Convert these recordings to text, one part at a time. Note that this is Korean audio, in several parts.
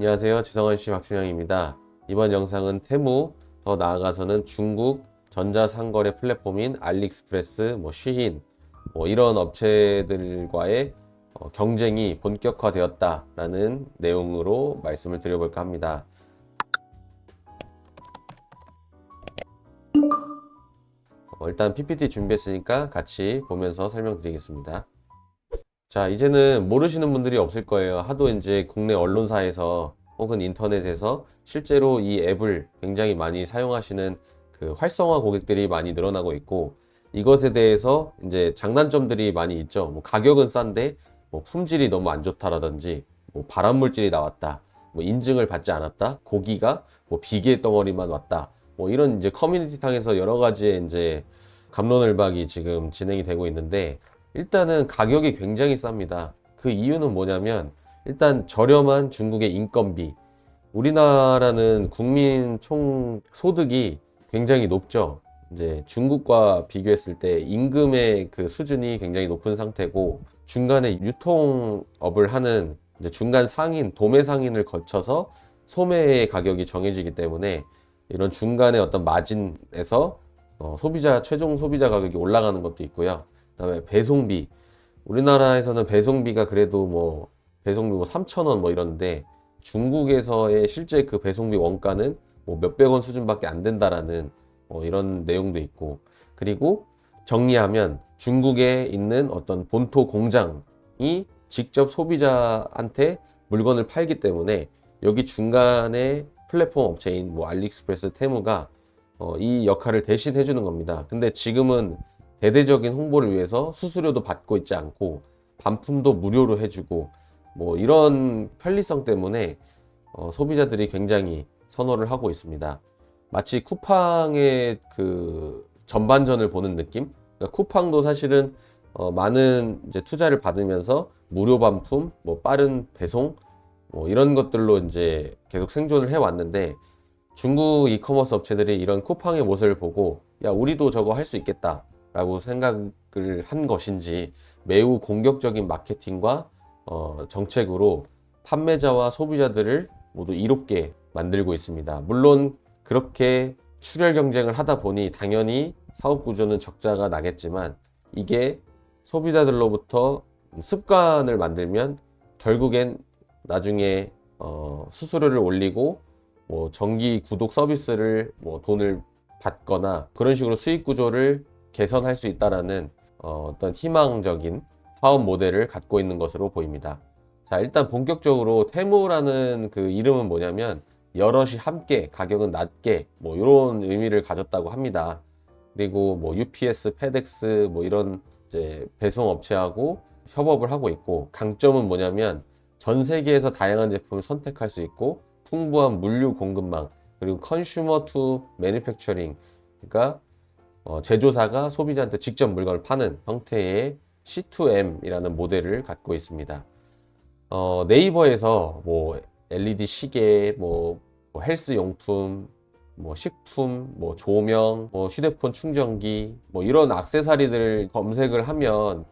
안녕하세요. 지성원 씨 박준영입니다. 이번 영상은 테무, 더 나아가서는 중국 전자상거래 플랫폼인 알리익스프레스, 뭐 쉬인, 뭐 이런 업체들과의 어, 경쟁이 본격화되었다라는 내용으로 말씀을 드려볼까 합니다. 어, 일단 PPT 준비했으니까 같이 보면서 설명드리겠습니다. 자, 이제는 모르시는 분들이 없을 거예요. 하도 이제 국내 언론사에서 혹은 인터넷에서 실제로 이 앱을 굉장히 많이 사용하시는 그 활성화 고객들이 많이 늘어나고 있고 이것에 대해서 이제 장단점들이 많이 있죠. 뭐 가격은 싼데 뭐 품질이 너무 안 좋다라든지 뭐 발암 물질이 나왔다. 뭐 인증을 받지 않았다. 고기가 뭐 비계 덩어리만 왔다. 뭐 이런 이제 커뮤니티 탕에서 여러 가지의 이제 감론을박이 지금 진행이 되고 있는데 일단은 가격이 굉장히 쌉니다. 그 이유는 뭐냐면 일단 저렴한 중국의 인건비. 우리나라는 국민 총 소득이 굉장히 높죠. 이제 중국과 비교했을 때 임금의 그 수준이 굉장히 높은 상태고 중간에 유통업을 하는 중간 상인, 도매 상인을 거쳐서 소매의 가격이 정해지기 때문에 이런 중간에 어떤 마진에서 어, 소비자 최종 소비자 가격이 올라가는 것도 있고요. 그다음에 배송비. 우리나라에서는 배송비가 그래도 뭐 배송비 뭐 3,000원 뭐 이런데 중국에서의 실제 그 배송비 원가는 뭐 몇백 원 수준밖에 안 된다라는 어, 이런 내용도 있고 그리고 정리하면 중국에 있는 어떤 본토 공장이 직접 소비자한테 물건을 팔기 때문에 여기 중간에 플랫폼 업체인 뭐 알리익스프레스, 테무가 어, 이 역할을 대신 해주는 겁니다. 근데 지금은 대대적인 홍보를 위해서 수수료도 받고 있지 않고 반품도 무료로 해주고 뭐 이런 편리성 때문에 어, 소비자들이 굉장히 선호를 하고 있습니다. 마치 쿠팡의 그 전반전을 보는 느낌? 그러니까 쿠팡도 사실은 어, 많은 이제 투자를 받으면서 무료 반품, 뭐 빠른 배송, 뭐 이런 것들로 이제 계속 생존을 해 왔는데 중국 이커머스 업체들이 이런 쿠팡의 모습을 보고 야 우리도 저거 할 수 있겠다 라고 생각을 한 것인지 매우 공격적인 마케팅과 어, 정책으로 판매자와 소비자들을 모두 이롭게 만들고 있습니다. 물론 그렇게 출혈 경쟁을 하다 보니 당연히 사업 구조는 적자가 나겠지만 이게 소비자들로부터 습관을 만들면 결국엔 나중에 어, 수수료를 올리고 뭐 정기 구독 서비스를 뭐 돈을 받거나 그런 식으로 수익 구조를 개선할 수 있다라는 어, 어떤 희망적인 사업 모델을 갖고 있는 것으로 보입니다. 자, 일단 본격적으로 테무라는 그 이름은 뭐냐면 여럿이 함께 가격은 낮게 뭐 이런 의미를 가졌다고 합니다. 그리고 뭐 UPS, 페덱스 뭐 이런 이제 배송 업체하고 협업을 하고 있고 강점은 뭐냐면 전 세계에서 다양한 제품을 선택할 수 있고 풍부한 물류 공급망 그리고 컨슈머 투 매니팩처링 그러니까 어, 제조사가 소비자한테 직접 물건을 파는 형태의 C2M이라는 모델을 갖고 있습니다. 어, 네이버에서 뭐 LED 시계, 뭐, 뭐 헬스 용품, 뭐 식품, 뭐 조명, 뭐 휴대폰 충전기, 뭐 이런 액세서리들을 검색을 하면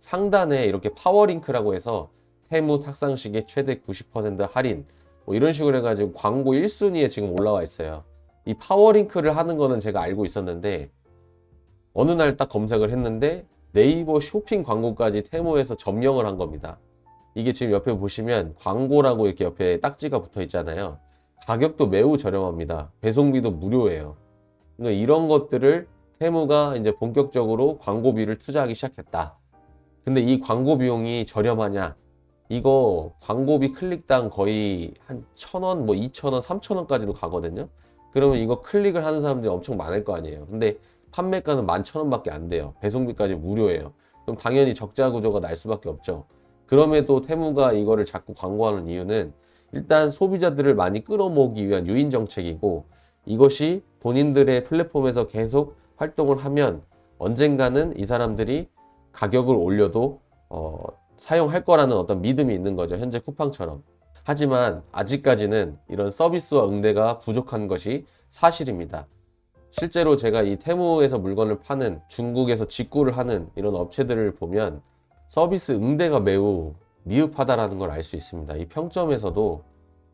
상단에 이렇게 파워링크라고 해서 테무 탁상시계 최대 90% 할인 뭐 이런 식으로 해가지고 광고 1순위에 지금 올라와 있어요. 이 파워링크를 하는 거는 제가 알고 있었는데 어느 날 딱 검색을 했는데 네이버 쇼핑 광고까지 테무에서 점령을 한 겁니다. 이게 지금 옆에 보시면 광고라고 이렇게 옆에 딱지가 붙어 있잖아요. 가격도 매우 저렴합니다. 배송비도 무료예요. 그러니까 이런 것들을 테무가 이제 본격적으로 광고비를 투자하기 시작했다. 근데 이 광고 비용이 저렴하냐? 이거 광고비 클릭당 거의 한 천 원, 뭐 이천 원, 삼천 원까지도 가거든요. 그러면 이거 클릭을 하는 사람들이 엄청 많을 거 아니에요. 근데 판매가는 만천 원밖에 안 돼요. 배송비까지 무료예요. 그럼 당연히 적자 구조가 날 수밖에 없죠. 그럼에도 테무가 이거를 자꾸 광고하는 이유는 일단 소비자들을 많이 끌어모으기 위한 유인 정책이고 이것이 본인들의 플랫폼에서 계속 활동을 하면 언젠가는 이 사람들이 가격을 올려도 어, 사용할 거라는 어떤 믿음이 있는 거죠. 현재 쿠팡처럼. 하지만 아직까지는 이런 서비스와 응대가 부족한 것이 사실입니다. 실제로 제가 이 테무에서 물건을 파는 중국에서 직구를 하는 이런 업체들을 보면 서비스 응대가 매우 미흡하다라는 걸 알 수 있습니다. 이 평점에서도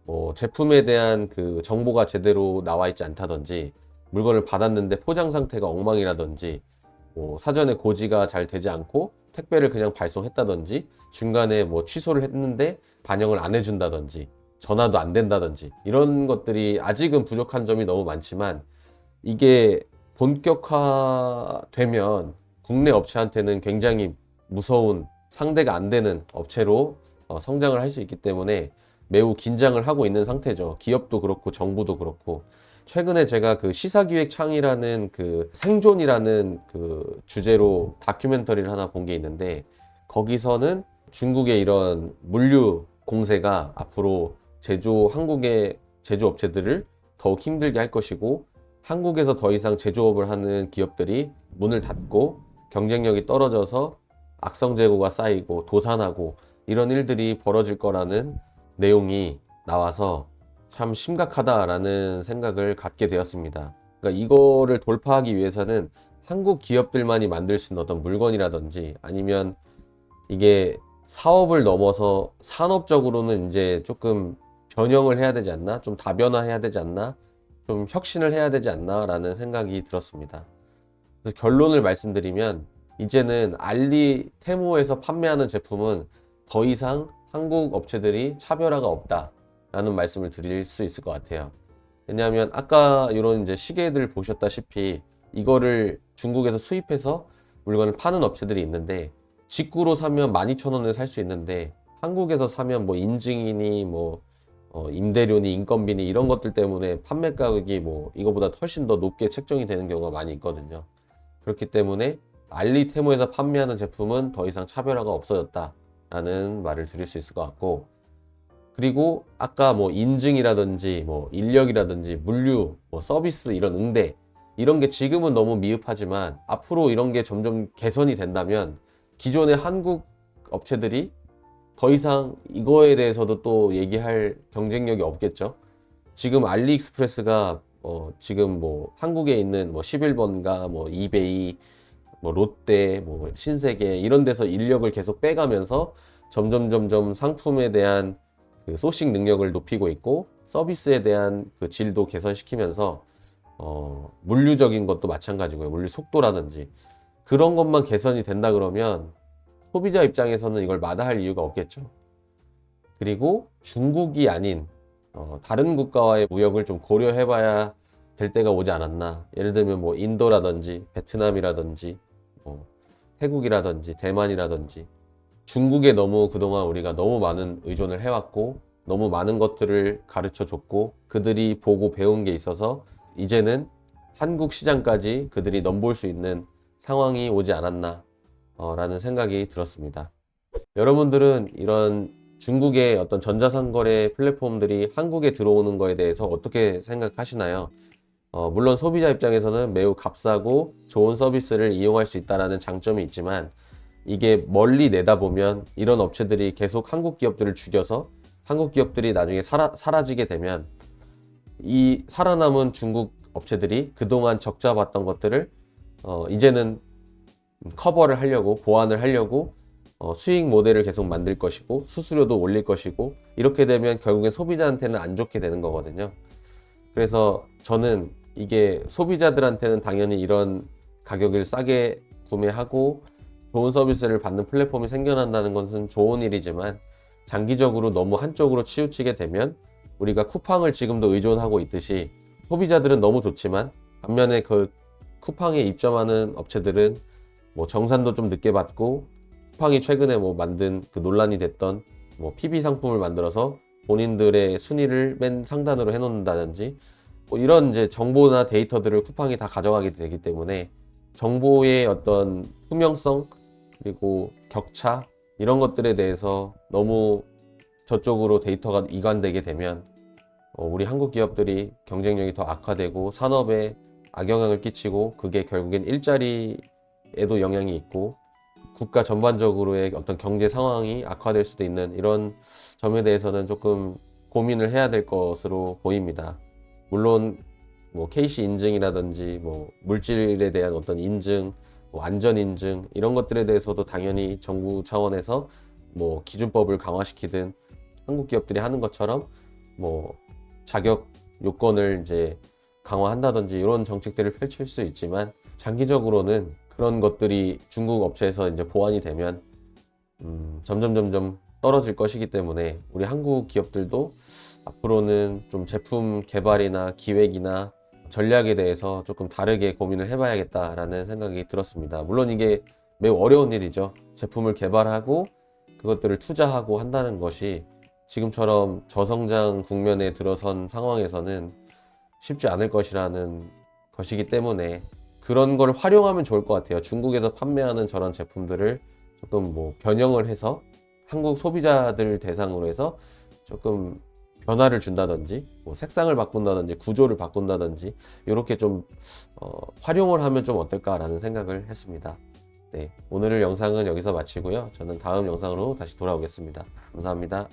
뭐 제품에 대한 그 정보가 제대로 나와 있지 않다든지 물건을 받았는데 포장 상태가 엉망이라든지 뭐 사전에 고지가 잘 되지 않고 택배를 그냥 발송했다든지 중간에 뭐 취소를 했는데 반영을 안 해준다든지 전화도 안 된다든지 이런 것들이 아직은 부족한 점이 너무 많지만 이게 본격화되면 국내 업체한테는 굉장히 무서운 상대가 안 되는 업체로 어, 성장을 할 수 있기 때문에 매우 긴장을 하고 있는 상태죠. 기업도 그렇고 정부도 그렇고 최근에 제가 그 시사기획 창이라는 그 생존이라는 그 주제로 다큐멘터리를 하나 본 게 있는데 거기서는 중국의 이런 물류 공세가 앞으로 제조 한국의 제조업체들을 더욱 힘들게 할 것이고 한국에서 더 이상 제조업을 하는 기업들이 문을 닫고 경쟁력이 떨어져서 악성 재고가 쌓이고 도산하고 이런 일들이 벌어질 거라는 내용이 나와서 참 심각하다라는 생각을 갖게 되었습니다. 그러니까 이거를 돌파하기 위해서는 한국 기업들만이 만들 수 있는 어떤 물건이라든지 아니면 이게 사업을 넘어서 산업적으로는 이제 조금 변형을 해야 되지 않나? 좀 다변화해야 되지 않나? 좀 혁신을 해야 되지 않나? 라는 생각이 들었습니다. 그래서 결론을 말씀드리면 이제는 알리 테무에서 판매하는 제품은 더 이상 한국 업체들이 차별화가 없다라는 말씀을 드릴 수 있을 것 같아요. 왜냐하면 아까 이런 이제 시계들 보셨다시피 이거를 중국에서 수입해서 물건을 파는 업체들이 있는데 직구로 사면 12,000원에 살 수 있는데 한국에서 사면 뭐 인증이니 뭐 어, 임대료니 인건비니 이런 것들 때문에 판매 가격이 뭐 이거보다 훨씬 더 높게 책정이 되는 경우가 많이 있거든요. 그렇기 때문에 알리테모에서 판매하는 제품은 더 이상 차별화가 없어졌다라는 말을 드릴 수 있을 것 같고 그리고 아까 뭐 인증이라든지 뭐 인력이라든지 물류 뭐 서비스 이런 응대 이런 게 지금은 너무 미흡하지만 앞으로 이런 게 점점 개선이 된다면 기존의 한국 업체들이 더 이상 이거에 대해서도 또 얘기할 경쟁력이 없겠죠. 지금 알리익스프레스가 어 지금 뭐 한국에 있는 뭐 11번가 뭐 이베이 뭐 롯데 뭐 신세계 이런 데서 인력을 계속 빼가면서 점점 점점 상품에 대한 그 소싱 능력을 높이고 있고 서비스에 대한 그 질도 개선시키면서 어 물류적인 것도 마찬가지고요. 물류 속도라든지 그런 것만 개선이 된다 그러면 소비자 입장에서는 이걸 마다할 이유가 없겠죠. 그리고 중국이 아닌 어, 다른 국가와의 무역을 좀 고려해봐야 될 때가 오지 않았나. 예를 들면 뭐 인도라든지 베트남이라든지 뭐 태국이라든지 대만이라든지 중국에 너무 그동안 우리가 너무 많은 의존을 해왔고 너무 많은 것들을 가르쳐 줬고 그들이 보고 배운 게 있어서 이제는 한국 시장까지 그들이 넘볼 수 있는 상황이 오지 않았나 어, 라는 생각이 들었습니다. 여러분들은 이런 중국의 어떤 전자상거래 플랫폼들이 한국에 들어오는 거에 대해서 어떻게 생각하시나요? 어, 물론 소비자 입장에서는 매우 값싸고 좋은 서비스를 이용할 수 있다는 장점이 있지만 이게 멀리 내다보면 이런 업체들이 계속 한국 기업들을 죽여서 한국 기업들이 나중에 사라, 사라지게 되면 이 살아남은 중국 업체들이 그동안 적자 봤던 것들을 어, 이제는 커버를 하려고 보완을 하려고 어, 수익 모델을 계속 만들 것이고 수수료도 올릴 것이고 이렇게 되면 결국엔 소비자한테는 안 좋게 되는 거거든요. 그래서 저는 이게 소비자들한테는 당연히 이런 가격을 싸게 구매하고 좋은 서비스를 받는 플랫폼이 생겨난다는 것은 좋은 일이지만 장기적으로 너무 한쪽으로 치우치게 되면 우리가 쿠팡을 지금도 의존하고 있듯이 소비자들은 너무 좋지만 반면에 그 쿠팡에 입점하는 업체들은 뭐 정산도 좀 늦게 받고 쿠팡이 최근에 뭐 만든 그 논란이 됐던 뭐 PB 상품을 만들어서 본인들의 순위를 맨 상단으로 해놓는다든지 뭐 이런 이제 정보나 데이터들을 쿠팡이 다 가져가게 되기 때문에 정보의 어떤 투명성 그리고 격차 이런 것들에 대해서 너무 저쪽으로 데이터가 이관되게 되면 어, 우리 한국 기업들이 경쟁력이 더 악화되고 산업에 악영향을 끼치고 그게 결국엔 일자리 에도 영향이 있고 국가 전반적으로의 어떤 경제 상황이 악화될 수도 있는 이런 점에 대해서는 조금 고민을 해야 될 것으로 보입니다. 물론 뭐 KC 인증이라든지 뭐 물질에 대한 어떤 인증, 뭐 안전 인증 이런 것들에 대해서도 당연히 정부 차원에서 뭐 기준법을 강화시키든 한국 기업들이 하는 것처럼 뭐 자격 요건을 이제 강화한다든지 이런 정책들을 펼칠 수 있지만 장기적으로는 그런 것들이 중국 업체에서 이제 보완이 되면 음, 점점 점점 떨어질 것이기 때문에 우리 한국 기업들도 앞으로는 좀 제품 개발이나 기획이나 전략에 대해서 조금 다르게 고민을 해봐야겠다라는 생각이 들었습니다. 물론 이게 매우 어려운 일이죠. 제품을 개발하고 그것들을 투자하고 한다는 것이 지금처럼 저성장 국면에 들어선 상황에서는 쉽지 않을 것이라는 것이기 때문에 그런 걸 활용하면 좋을 것 같아요. 중국에서 판매하는 저런 제품들을 조금 뭐 변형을 해서 한국 소비자들 대상으로 해서 조금 변화를 준다든지 뭐 색상을 바꾼다든지 구조를 바꾼다든지 이렇게 좀 어, 활용을 하면 좀 어떨까라는 생각을 했습니다. 네, 오늘 영상은 여기서 마치고요. 저는 다음 영상으로 다시 돌아오겠습니다. 감사합니다.